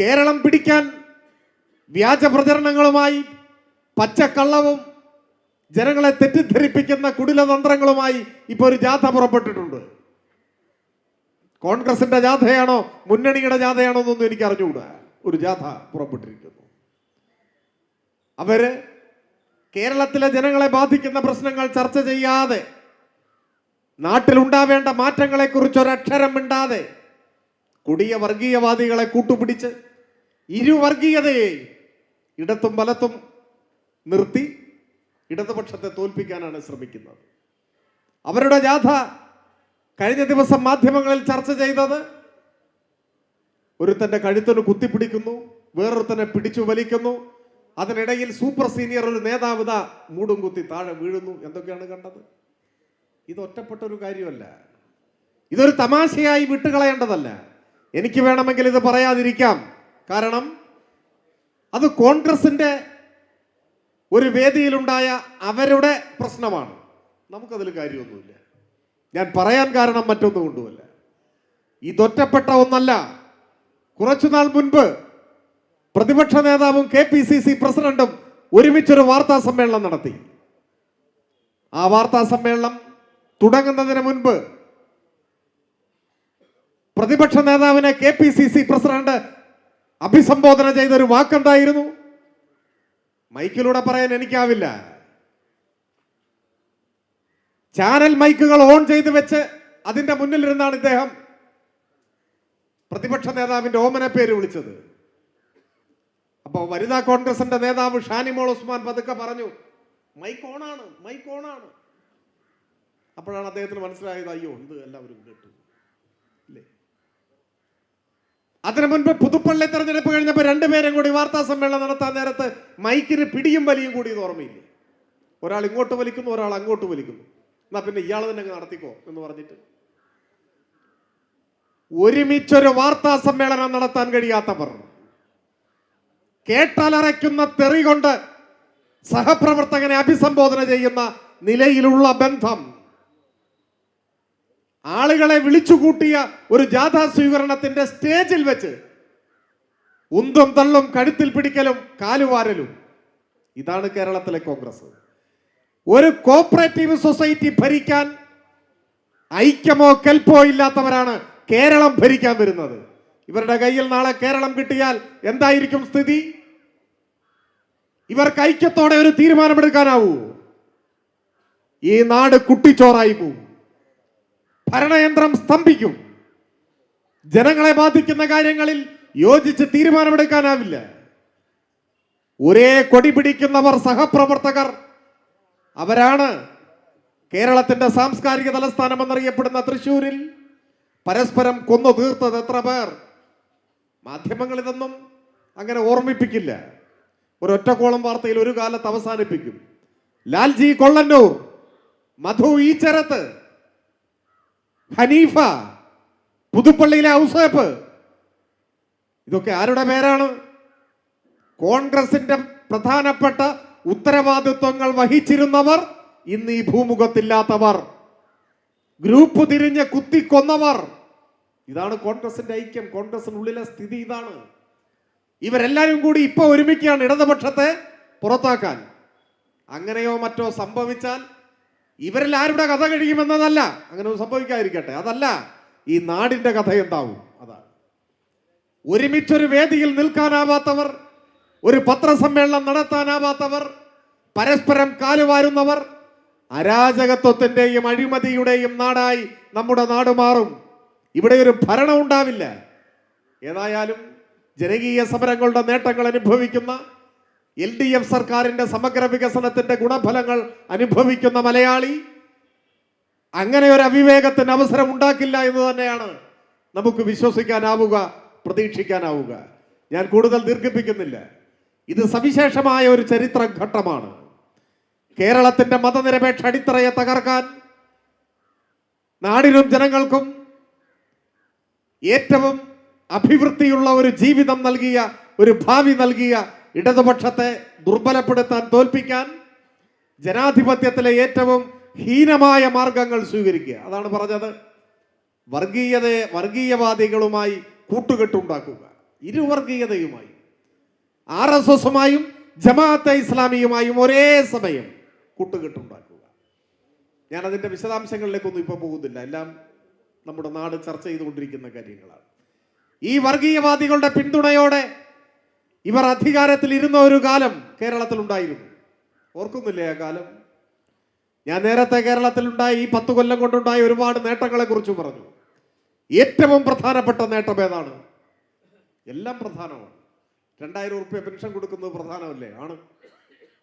കേരളം പിടിക്കാൻ വ്യാജ പ്രചരണങ്ങളുമായി പച്ചക്കള്ളവും ജനങ്ങളെ തെറ്റിദ്ധരിപ്പിക്കുന്ന കുടിലതന്ത്രങ്ങളുമായി ഇപ്പൊ ഒരു ജാഥ പുറപ്പെട്ടിട്ടുണ്ട്. കോൺഗ്രസിന്റെ ജാഥയാണോ മുന്നണിയുടെ ജാഥയാണോ എന്നൊന്നും എനിക്ക് അറിഞ്ഞുകൂടാ. ഒരു ജാഥ പുറപ്പെട്ടിരിക്കുന്നു. അവർ കേരളത്തിലെ ജനങ്ങളെ ബാധിക്കുന്ന പ്രശ്നങ്ങൾ ചർച്ച ചെയ്യാതെ നാട്ടിലുണ്ടാവേണ്ട മാറ്റങ്ങളെക്കുറിച്ച് ഒരക്ഷരം മിണ്ടാതെ കൊടിയ വർഗീയവാദികളെ കൂട്ടുപിടിച്ച് ഇരുവർഗീയതയെ ഇടത്തും വലത്തും നിർത്തി ഇടതുപക്ഷത്തെ തോൽപ്പിക്കാനാണ് ശ്രമിക്കുന്നത്. അവരുടെ ജാഥ കഴിഞ്ഞ ദിവസം മാധ്യമങ്ങളിൽ ചർച്ച ചെയ്തത് ഒരുത്തന്റെ കഴുത്തിന് കുത്തിപ്പിടിക്കുന്നു വേറൊരുത്തനെ പിടിച്ചു വലിക്കുന്നു അതിനിടയിൽ സൂപ്പർ സീനിയർ ഒരു നേതാവ് ഇതാ മൂടും കുത്തി താഴെ വീഴുന്നു എന്തൊക്കെയാണ് കണ്ടത്. ഇത് ഒറ്റപ്പെട്ട ഒരു കാര്യമല്ല. ഇതൊരു തമാശയായി വിട്ടുകളയേണ്ടതല്ല. എനിക്ക് വേണമെങ്കിൽ ഇത് പറയാതിരിക്കാം. കാരണം അത് കോൺഗ്രസിന്റെ ഒരു വേദിയിലുണ്ടായ അവരുടെ പ്രശ്നമാണ്. നമുക്കതിൽ കാര്യമൊന്നുമില്ല. ഞാൻ പറയാൻ കാരണം മറ്റൊന്നും കൊണ്ടുമല്ല. ഇതൊറ്റപ്പെട്ട ഒന്നല്ല. കുറച്ചുനാൾ മുൻപ് പ്രതിപക്ഷ നേതാവും കെ പി സി സി പ്രസിഡന്റും ഒരുമിച്ചൊരു വാർത്താ സമ്മേളനം നടത്തി. ആ വാർത്താ സമ്മേളനം തുടങ്ങുന്നതിന് മുൻപ് പ്രതിപക്ഷ നേതാവിനെ K P C C president അഭിസംബോധന ചെയ്ത ഒരു വാക്കെന്തായിരുന്നു മൈക്കിലൂടെ പറയാൻ എനിക്കാവില്ല. ചാനൽ മൈക്കുകൾ ഓൺ ചെയ്ത് വെച്ച് അതിന്റെ മുന്നിലിരുന്നാണ് ഇദ്ദേഹം പ്രതിപക്ഷ നേതാവിന്റെ ഓമന പേര് വിളിച്ചത്. അപ്പൊ വനിതാ കോൺഗ്രസിന്റെ നേതാവ് ഷാനിമോൾ ഉസ്മാൻ പതുക്കെ പറഞ്ഞു മൈക്ക് ഓണാണ് മൈക്ക് ഓണാണ്. അപ്പോഴാണ് അദ്ദേഹത്തിന് മനസ്സിലായത് അയ്യോ ഇത് എല്ലാവരും കേട്ടു. ഇല്ലേ? അതിനു മുൻപ് പുതുപ്പള്ളി തെരഞ്ഞെടുപ്പ് കഴിഞ്ഞപ്പോൾ രണ്ടുപേരും കൂടി വാർത്താ സമ്മേളനം നടത്താൻ നേരത്ത് മൈക്കിന് പിടിയും വലിയും കൂടി ഇത് ഓർമ്മയില്ലേ? ഒരാൾ ഇങ്ങോട്ട് വലിക്കുന്നു ഒരാൾ അങ്ങോട്ട് വലിക്കുന്നു. എന്നാ പിന്നെ ഇയാൾ തന്നെ നടത്തിക്കോ എന്ന് പറഞ്ഞിട്ട്. ഒരുമിച്ചൊരു വാർത്താ സമ്മേളനം നടത്താൻ കഴിയാത്തവർ കേട്ടാലറയ്ക്കുന്ന തെറി കൊണ്ട് സഹപ്രവർത്തകനെ അഭിസംബോധന ചെയ്യുന്ന നിലയിലുള്ള ബന്ധം. ആളുകളെ വിളിച്ചുകൂട്ടിയ ഒരു ജാഥാ സ്വീകരണത്തിന്റെ സ്റ്റേജിൽ വെച്ച് ഉന്തും തള്ളും കഴുത്തിൽ പിടിക്കലും കാലുവാരലും. ഇതാണ് കേരളത്തിലെ കോൺഗ്രസ്. ഒരു കോപ്പറേറ്റീവ് സൊസൈറ്റി ഭരിക്കാൻ ഐക്യമോ കെൽപ്പോ ഇല്ലാത്തവരാണ് കേരളം ഭരിക്കാൻ വരുന്നത്. ഇവരുടെ കയ്യിൽ നാളെ കേരളം കിട്ടിയാൽ എന്തായിരിക്കും സ്ഥിതി? ഇവർക്ക് ഐക്യത്തോടെ ഒരു തീരുമാനമെടുക്കാനാവൂ. ഈ നാട് കുട്ടിച്ചോറായി പോവും. ഭരണയന്ത്രം സ്തംഭിക്കും. ജനങ്ങളെ ബാധിക്കുന്ന കാര്യങ്ങളിൽ യോജിച്ച് തീരുമാനമെടുക്കാനാവില്ല. ഒരേ കൊടി പിടിക്കുന്നവർ സഹപ്രവർത്തകർ. അവരാണ് കേരളത്തിന്റെ സാംസ്കാരിക തലസ്ഥാനം എന്നറിയപ്പെടുന്ന തൃശൂരിൽ പരസ്പരം കൊന്നു തീർത്തത് എത്ര പേർ? മാധ്യമങ്ങൾ ഇതൊന്നും അങ്ങനെ ഓർമ്മിപ്പിക്കില്ല. ഒരൊറ്റക്കോളം വാർത്തയിൽ ഒരു കാലത്ത് അവസാനിപ്പിക്കും. ലാൽജി കൊള്ളന്നൂർ മധു ഈച്ചരത്ത് ഹനീഫ പുതുപ്പള്ളിയിലെ ഔസേപ്പ്. ഇതൊക്കെ ആരുടെ പേരാണ്? കോൺഗ്രസിന്റെ പ്രധാനപ്പെട്ട ഉത്തരവാദിത്വങ്ങൾ വഹിച്ചിരുന്നവർ ഇന്ന് ഈ ഭൂമുഖത്തില്ലാത്തവർ. ഗ്രൂപ്പ് തിരിഞ്ഞ് കുത്തിക്കൊന്നവർ. ഇതാണ് കോൺഗ്രസിന്റെ ഐക്യം കോൺഗ്രസിനുള്ളിലെ സ്ഥിതി ഇതാണ്. ഇവരെല്ലാവരും കൂടി ഇപ്പൊ ഒരുമിക്കുകയാണ് ഇടതുപക്ഷത്തെ പുറത്താക്കാൻ. അങ്ങനെയോ മറ്റോ സംഭവിച്ചാൽ ഇവരിൽ ആരുടെ കഥ കഴിയുമെന്നതല്ല. അങ്ങനെ സംഭവിക്കാതിരിക്കട്ടെ. അതല്ല ഈ നാടിന്റെ കഥ എന്താവും? അതാണ്. ഒരുമിച്ചൊരു വേദിയിൽ നിൽക്കാനാവാത്തവർ ഒരു പത്രസമ്മേളനം നടത്താനാവാത്തവർ പരസ്പരം കാലുവാരുന്നവർ അരാജകത്വത്തിന്റെയും അഴിമതിയുടെയും നാടായി നമ്മുടെ നാട് മാറും. ഇവിടെ ഒരു ഭരണം ഉണ്ടാവില്ല. ഏതായാലും ജനകീയ സമരങ്ങളുടെ നേട്ടങ്ങൾ അനുഭവിക്കുന്ന എൽ ഡി എഫ് സർക്കാരിന്റെ സമഗ്ര വികസനത്തിന്റെ ഗുണഫലങ്ങൾ അനുഭവിക്കുന്ന മലയാളി അങ്ങനെ ഒരു അവിവേകത്തിന് അവസരം ഉണ്ടാക്കില്ല എന്ന് തന്നെയാണ് നമുക്ക് വിശ്വസിക്കാനാവുക പ്രതീക്ഷിക്കാനാവുക. ഞാൻ കൂടുതൽ ദീർഘിപ്പിക്കുന്നില്ല. ഇത് സവിശേഷമായ ഒരു ചരിത്ര ഘട്ടമാണ് കേരളത്തിന്റെ മതനിരപേക്ഷ അടിത്തറയെ തകർക്കാൻ നാടിനും ജനങ്ങൾക്കും ഏറ്റവും അഭിവൃദ്ധിയുള്ള ഒരു ജീവിതം നൽകിയ ഒരു ഭാവി നൽകിയ ഇടതുപക്ഷത്തെ ദുർബലപ്പെടുത്താൻ തോൽപ്പിക്കാൻ ജനാധിപത്യത്തിലെ ഏറ്റവും ഹീനമായ മാർഗങ്ങൾ സ്വീകരിക്കുക. അതാണ് പറഞ്ഞത്. വർഗീയതയെ വർഗീയവാദികളുമായി കൂട്ടുകെട്ടുണ്ടാക്കുക. ഇരുവർഗീയതയുമായി. ആർ എസ് എസുമായും ജമാഅത്തെ ഇസ്ലാമിയുമായും ഒരേ സമയം കൂട്ടുകെട്ടുണ്ടാക്കുക. ഞാൻ അതിന്റെ വിശദാംശങ്ങളിലേക്കൊന്നും ഇപ്പോൾ പോകുന്നില്ല. എല്ലാം നമ്മുടെ നാട് ചർച്ച ചെയ്തുകൊണ്ടിരിക്കുന്ന കാര്യങ്ങളാണ്. ഈ വർഗീയവാദികളുടെ പിന്തുണയോടെ ഇവർ അധികാരത്തിൽ ഇരുന്ന ഒരു കാലം കേരളത്തിൽ ഉണ്ടായിരുന്നു ഓർക്കുന്നില്ലേ ആ കാലം? ഞാൻ നേരത്തെ കേരളത്തിലുണ്ടായ ഈ പത്ത് കൊല്ലം കൊണ്ടുണ്ടായ ഒരുപാട് നേട്ടങ്ങളെ കുറിച്ച് പറഞ്ഞു. ഏറ്റവും പ്രധാനപ്പെട്ട നേട്ടം ഏതാണ്? എല്ലാം പ്രധാനമാണ്. രണ്ടായിരം ഉറുപ്പ്യ പെൻഷൻ കൊടുക്കുന്നത് പ്രധാനമല്ലേ? ആണ്.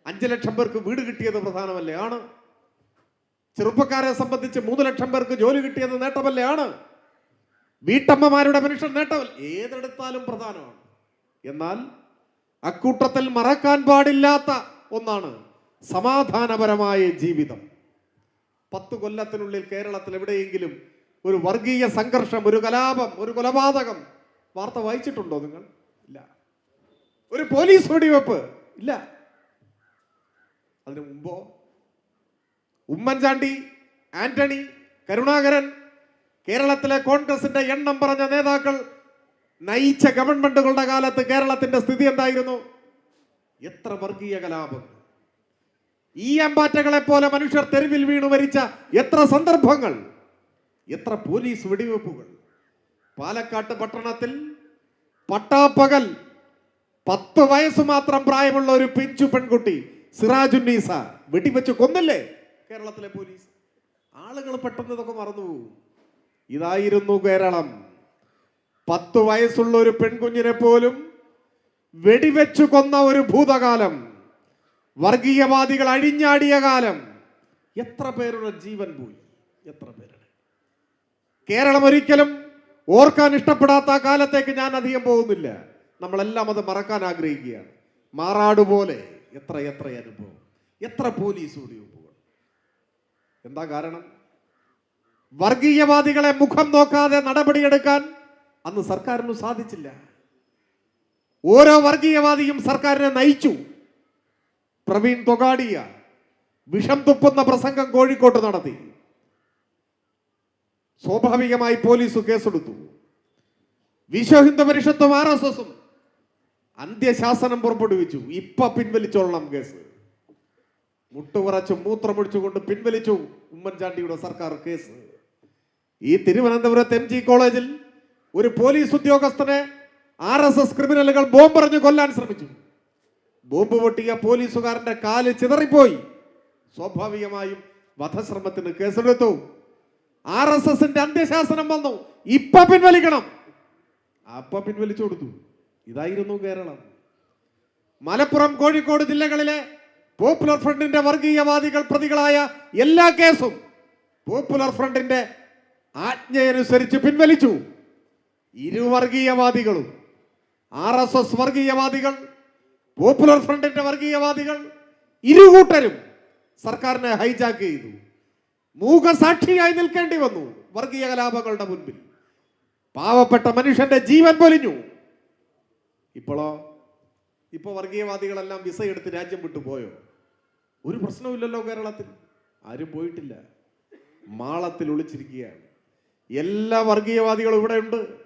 അഞ്ച് ലക്ഷം പേർക്ക് വീട് കിട്ടിയത് പ്രധാനമല്ലേ? ആണ്. ചെറുപ്പക്കാരെ സംബന്ധിച്ച് മൂന്ന് ലക്ഷം പേർക്ക് ജോലി കിട്ടിയത് നേട്ടമല്ലേ? ആണ്. വീട്ടമ്മമാരുടെ പെൻഷൻ നേട്ടമല്ല ഏതെടുത്താലും പ്രധാനമാണ്. എന്നാൽ അക്കൂട്ടത്തിൽ മറക്കാൻ പാടില്ലാത്ത ഒന്നാണ് സമാധാനപരമായ ജീവിതം. പത്ത് കൊല്ലത്തിനുള്ളിൽ കേരളത്തിൽ എവിടെയെങ്കിലും ഒരു വർഗീയ സംഘർഷം ഒരു കലാപം ഒരു കൊലപാതകം വാർത്ത വായിച്ചിട്ടുണ്ടോ നിങ്ങൾ? ഇല്ല. ഒരു പോലീസ് വെടിവെപ്പ്? ഇല്ല. അതിനു മുമ്പോ? ഉമ്മൻചാണ്ടി ആന്റണി കരുണാകരൻ കേരളത്തിലെ കോൺഗ്രസിന്റെ എണ്ണം പറഞ്ഞ നേതാക്കൾ നയിച്ച ഗവൺമെന്റുകളുടെ കാലത്ത് കേരളത്തിന്റെ സ്ഥിതി എന്തായിരുന്നു? എത്ര വർഗീയ കലാപങ്ങൾ ഈ അമ്പാറ്റകളെ പോലെ മനുഷ്യർ തെരുവിൽ വീണു മരിച്ച എത്ര സന്ദർഭങ്ങൾ. എത്ര പോലീസ് വെടിവെപ്പുകൾ. പാലക്കാട്ട് പട്ടണത്തിൽ പട്ടാപ്പകൽ പത്ത് വയസ്സ് മാത്രം പ്രായമുള്ള ഒരു പിഞ്ചു പെൺകുട്ടി സിറാജുന്നീസ വെടിവെച്ച് കൊന്നില്ലേ? കേരളത്തിലെ പോലീസ്. ആളുകൾ പെട്ടെന്ന് ഇതൊക്കെ മറന്നുപോകും. ഇതായിരുന്നു കേരളം. പത്ത് വയസ്സുള്ള ഒരു പെൺകുഞ്ഞിനെ പോലും വെടിവെച്ചു കൊന്ന ഒരു ഭൂതകാലം. വർഗീയവാദികൾ അഴിഞ്ഞാടിയ കാലം. എത്ര പേരുടെ ജീവൻ പോയി? എത്ര പേരുടെ? കേരളം ഒരിക്കലും ഓർക്കാൻ ഇഷ്ടപ്പെടാത്ത കാലത്തേക്ക് ഞാൻ അധികം പോകുന്നില്ല. നമ്മളെല്ലാം അത് മറക്കാൻ ആഗ്രഹിക്കുകയാണ്. മാറാടുപോലെ എത്ര എത്ര അനുഭവം? എത്ര പോലീസ് വെടിവെപ്പുകൾ എന്താ കാരണം? വർഗീയവാദികളെ മുഖം നോക്കാതെ നടപടിയെടുക്കാൻ അന്ന് സർക്കാരിന് സാധിച്ചില്ല. ഓരോ വർഗീയവാദിയും സർക്കാരിനെ നയിച്ചു. പ്രവീൺ തൊഗാഡിയ വിഷം തുപ്പുന്ന പ്രസംഗം കോഴിക്കോട്ട് നടത്തി. സ്വാഭാവികമായി പോലീസ് കേസെടുത്തു. വിശ്വ ഹിന്ദു പരിഷത്തും ആർ എസ് എസും അന്ത്യശാസനം പുറപ്പെടുവിച്ചു. ഇപ്പൊ പിൻവലിച്ചോളണം കേസ്. മുട്ടുകുറച്ച് മൂത്രമൊഴിച്ചുകൊണ്ട് പിൻവലിച്ചു ഉമ്മൻചാണ്ടിയുടെ സർക്കാർ കേസ്. ഈ തിരുവനന്തപുരത്ത് എം കോളേജിൽ ഒരു പോലീസ് ഉദ്യോഗസ്ഥനെ ആർ എസ് എസ് ക്രിമിനലുകൾ ബോംബെറിഞ്ഞ് കൊല്ലാൻ ശ്രമിച്ചു. ബോംബ് പൊട്ടിയ പോലീസുകാരന്റെ കാൽ ചിതറിപ്പോയി. സ്വാഭാവികമായും വധശ്രമത്തിന് കേസെടുത്തു. ആർ എസ് എസിന്റെ അന്ത്യശാസനം വന്നു. ഇപ്പൊ പിൻവലിക്കണം. അപ്പൊ പിൻവലിച്ചു കൊടുത്തു. ഇതായിരുന്നു കേരളം. മലപ്പുറം കോഴിക്കോട് ജില്ലകളിലെ പോപ്പുലർ ഫ്രണ്ടിന്റെ വർഗീയവാദികൾ പ്രതികളായ എല്ലാ കേസും പോപ്പുലർ ഫ്രണ്ടിന്റെ ആജ്ഞയനുസരിച്ച് പിൻവലിച്ചു. ഇരുവർഗീയവാദികളും ആർ എസ് എസ് വർഗീയവാദികൾ പോപ്പുലർ ഫ്രണ്ടിന്റെ വർഗീയവാദികൾ ഇരുകൂട്ടരും സർക്കാരിനെ ഹൈജാക്ക് ചെയ്തു. മൂകസാക്ഷിയായി നിൽക്കേണ്ടി വന്നു വർഗീയ കലാപങ്ങളുടെ മുൻപിൽ. പാവപ്പെട്ട മനുഷ്യന്റെ ജീവൻ പൊലിഞ്ഞു. ഇപ്പോഴോ ഇപ്പൊ വർഗീയവാദികളെല്ലാം വിസ എടുത്ത് രാജ്യം വിട്ടു പോയോ? ഒരു പ്രശ്നവുമില്ലല്ലോ കേരളത്തിൽ. ആരും പോയിട്ടില്ല. മാളത്തിൽ ഒളിച്ചിരിക്കുകയാണ്. എല്ലാ വർഗീയവാദികളും ഇവിടെ ഉണ്ട്.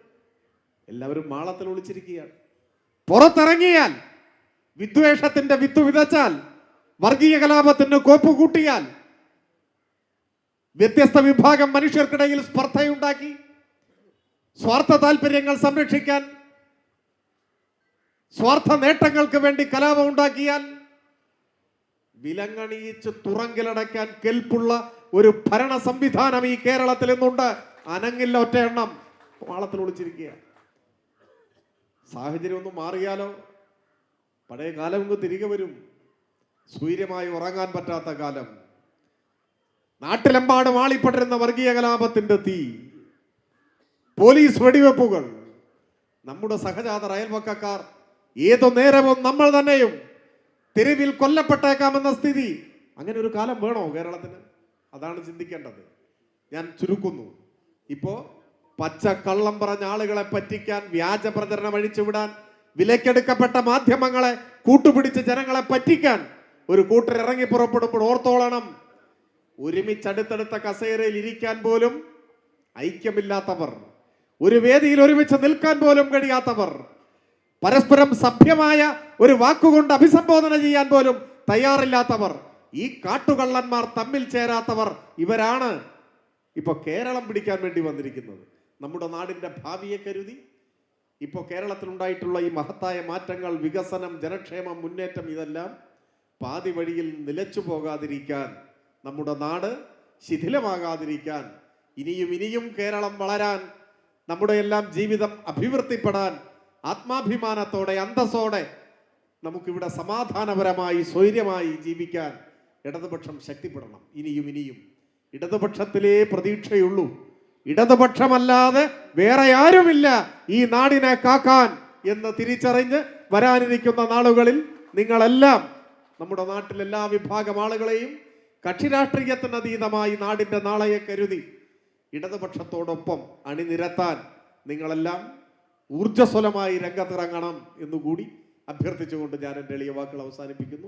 എല്ലാവരും മാളത്തിൽ ഒളിച്ചിരിക്കുകയാണ്. പുറത്തിറങ്ങിയാൽ വിദ്വേഷത്തിന്റെ വിത്ത് വിതച്ചാൽ വർഗീയ കലാപത്തിന് കോപ്പ് കൂട്ടിയാൽ വ്യത്യസ്ത വിഭാഗം മനുഷ്യർക്കിടയിൽ സ്പർദ്ധയുണ്ടാക്കി സ്വാർത്ഥ താല്പര്യങ്ങൾ സംരക്ഷിക്കാൻ സ്വാർത്ഥ നേട്ടങ്ങൾക്ക് വേണ്ടി കലാപം ഉണ്ടാക്കിയാൽ വിലങ്ങണിയിച്ച് തുറങ്കിലടയ്ക്കാൻ കെൽപ്പുള്ള ഒരു ഭരണ സംവിധാനം ഈ കേരളത്തിൽ നിന്നുണ്ട് അനങ്ങില്ല ഒറ്റ എണ്ണം മാളത്തിൽ ഒളിച്ചിരിക്കുക സാഹചര്യം ഒന്ന് മാറിയാലോ? പഴയ കാലം ഇങ്ങ് തിരികെ വരും. സൂര്യമായി ഉറങ്ങാൻ പറ്റാത്ത കാലം. നാട്ടിലെമ്പാടും വാളിപ്പെട്ടിരുന്ന വർഗീയ കലാപത്തിന്റെ തീ. പോലീസ് വെടിവെപ്പുകൾ. നമ്മുടെ സഹജാത അയൽവക്കക്കാർ ഏതു നേരവും നമ്മൾ തന്നെയും തെരുവിൽ കൊല്ലപ്പെട്ടേക്കാമെന്ന സ്ഥിതി. അങ്ങനെ ഒരു കാലം വേണോ കേരളത്തിന്? അതാണ് ചിന്തിക്കേണ്ടത്. ഞാൻ ചുരുക്കുന്നു. ഇപ്പോ പച്ച കള്ളം പറഞ്ഞ ആളുകളെ പറ്റിക്കാൻ വ്യാജ പ്രചരണം അഴിച്ചുവിടാൻ വിലക്കെടുക്കപ്പെട്ട മാധ്യമങ്ങളെ കൂട്ടുപിടിച്ച് ജനങ്ങളെ പറ്റിക്കാൻ ഒരു കൂട്ടർ ഇറങ്ങി പുറപ്പെടുമ്പോൾ ഓർത്തോളണം. ഒരുമിച്ചടുത്തടുത്ത കസേരയിൽ ഇരിക്കാൻ പോലും ഐക്യമില്ലാത്തവർ ഒരു വേദിയിൽ ഒരുമിച്ച് നിൽക്കാൻ പോലും കഴിയാത്തവർ പരസ്പരം സഭ്യമായ ഒരു വാക്കുകൊണ്ട് അഭിസംബോധന ചെയ്യാൻ പോലും തയ്യാറില്ലാത്തവർ ഈ കാട്ടുകള്ളന്മാർ തമ്മിൽ ചേരാത്തവർ ഇവരാണ്. ഇപ്പൊ കേരളം പിടിക്കാൻ വേണ്ടി വന്നിരിക്കുന്നത്. നമ്മുടെ നാടിന്റെ ഭാവിയെ കരുതി. ഇപ്പോൾ കേരളത്തിലുണ്ടായിട്ടുള്ള ഈ മഹത്തായ മാറ്റങ്ങൾ വികസനം ജനക്ഷേമം മുന്നേറ്റം ഇതെല്ലാം പാതി വഴിയിൽ നിലച്ചു പോകാതിരിക്കാൻ നമ്മുടെ നാട് ശിഥിലമാകാതിരിക്കാൻ ഇനിയും ഇനിയും കേരളം വളരാൻ നമ്മുടെ എല്ലാം ജീവിതം അഭിവൃദ്ധിപ്പെടാൻ ആത്മാഭിമാനത്തോടെ അന്തസ്സോടെ നമുക്കിവിടെ സമാധാനപരമായി സ്വൈര്യമായി ജീവിക്കാൻ ഇടതുപക്ഷം ശക്തിപ്പെടണം. ഇനിയും ഇനിയും ഇടതുപക്ഷത്തിലേ പ്രതീക്ഷയുള്ളൂ. ഇടതുപക്ഷമല്ലാതെ വേറെ ആരുമില്ല ഈ നാടിനെ കാക്കാൻ എന്ന് തിരിച്ചറിഞ്ഞ് വരാനിരിക്കുന്ന നാളുകളിൽ നിങ്ങളെല്ലാം നമ്മുടെ നാട്ടിലെ എല്ലാ വിഭാഗം ആളുകളെയും കക്ഷി രാഷ്ട്രീയത്തിന് അതീതമായി നാടിന്റെ നാളെയെ കരുതി ഇടതുപക്ഷത്തോടൊപ്പം അണിനിരത്താൻ നിങ്ങളെല്ലാം ഊർജസ്വലമായി രംഗത്തിറങ്ങണം എന്നുകൂടി അഭ്യർത്ഥിച്ചുകൊണ്ട് ഞാൻ എന്റെ എളിയ വാക്കുകൾ അവസാനിപ്പിക്കുന്നു.